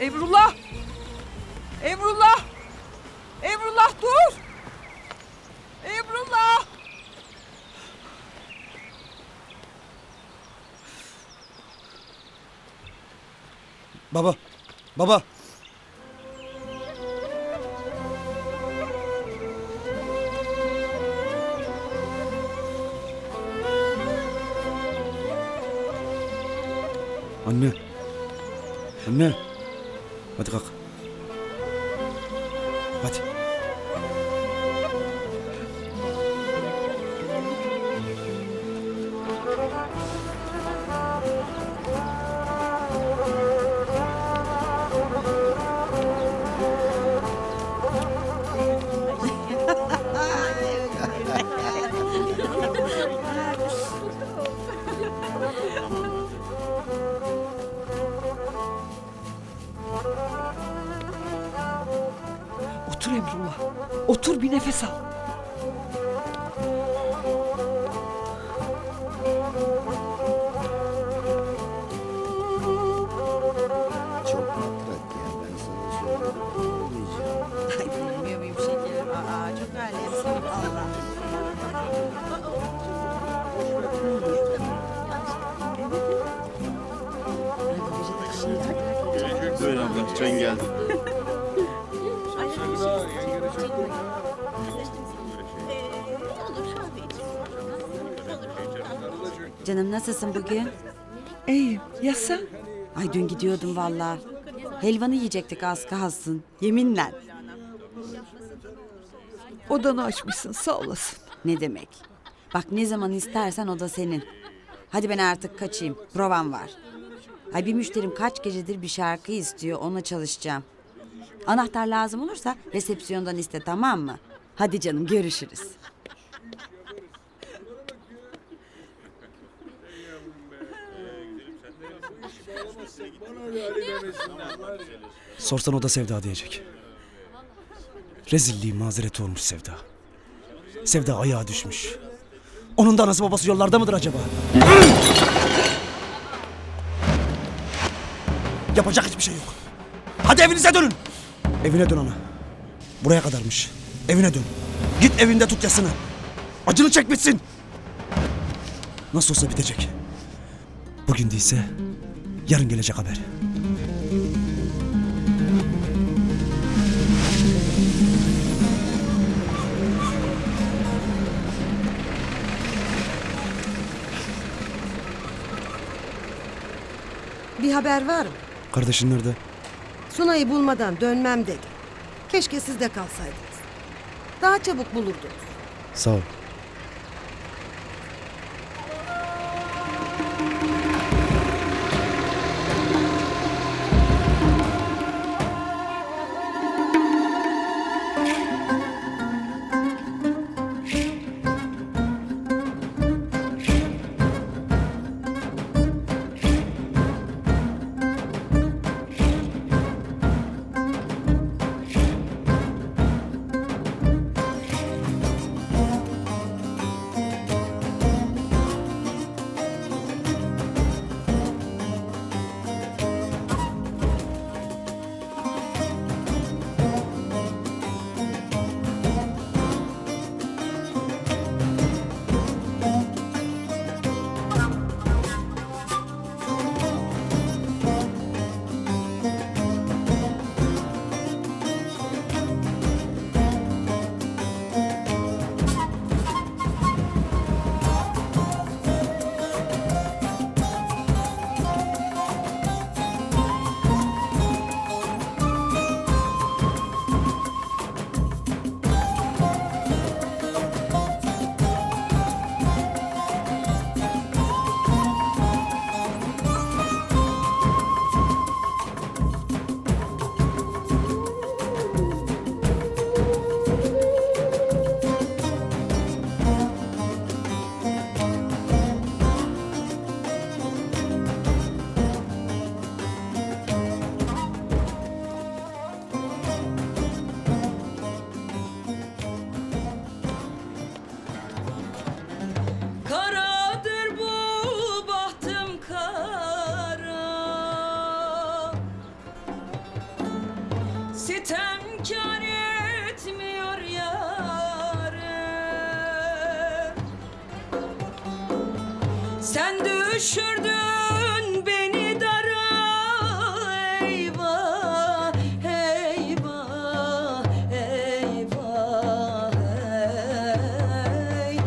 Emrullah! Emrullah! Emrullah dur! Emrullah! Baba. Baba. Anne. Anne. Hadi kalk. Hadi. Otur Emrullah. Otur bir nefes al. Çok matrak ya ben sana söyleyeyim. Olmayacak. Ay bilmiyor muyum şekerim? Aa çok alemsin valla. Buyur abla, çayın geldi. Canım nasılsın bugün? İyiyim. Ya sen? Ay dün gidiyordum valla. Helvanı yiyecektik az kalsın. Yeminle. Odanı açmışsın sağ olasın. Ne demek? Bak ne zaman istersen o da senin. Hadi ben artık kaçayım. Provam var. Ay bir müşterim kaç gecedir bir şarkı istiyor. Ona çalışacağım. Anahtar lazım olursa resepsiyondan iste tamam mı? Hadi canım görüşürüz. Sorsan o da Sevda diyecek. Rezilliği mazereti olmuş Sevda. Sevda ayağa düşmüş. Onun da anası babası yollarda mıdır acaba? Yapacak hiçbir şey yok. Hadi evinize dönün. Evine dön ana. Buraya kadarmış. Evine dön. Git evinde tut yasını. Acını çek bitsin. Nasıl olsa bitecek. Bugün değilse yarın gelecek haber. Bir haber var mı? Kardeşin nerede? Sunay'ı bulmadan dönmem dedi. Keşke siz de kalsaydınız. Daha çabuk bulurdunuz. Sağ ol. Sitemkar etmiyor yarım Sen düşürdün beni dara Eyvah, eyvah, eyvah ey.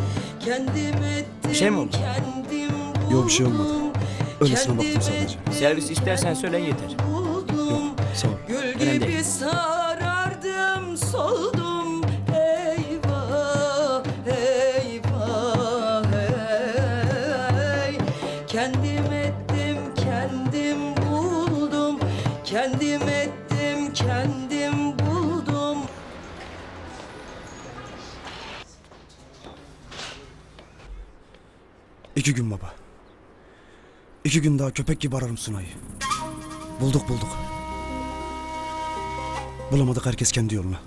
Kendim ettim, şey mi oldu? kendim buldum Yok, bir şey olmadı. Öylesine baktım Kendim sadece. Servis istersen söyle yeter. Sağ ol. Gül Önemli gibi değil. sarardım, soldum. Eyvah, eyvah, hey. Kendim ettim, kendim buldum. Kendim ettim, kendim buldum. İki gün baba. İki gün daha köpek gibi ararım Sunay'ı. Bulduk bulduk. Bulamadık herkes kendi yoluna.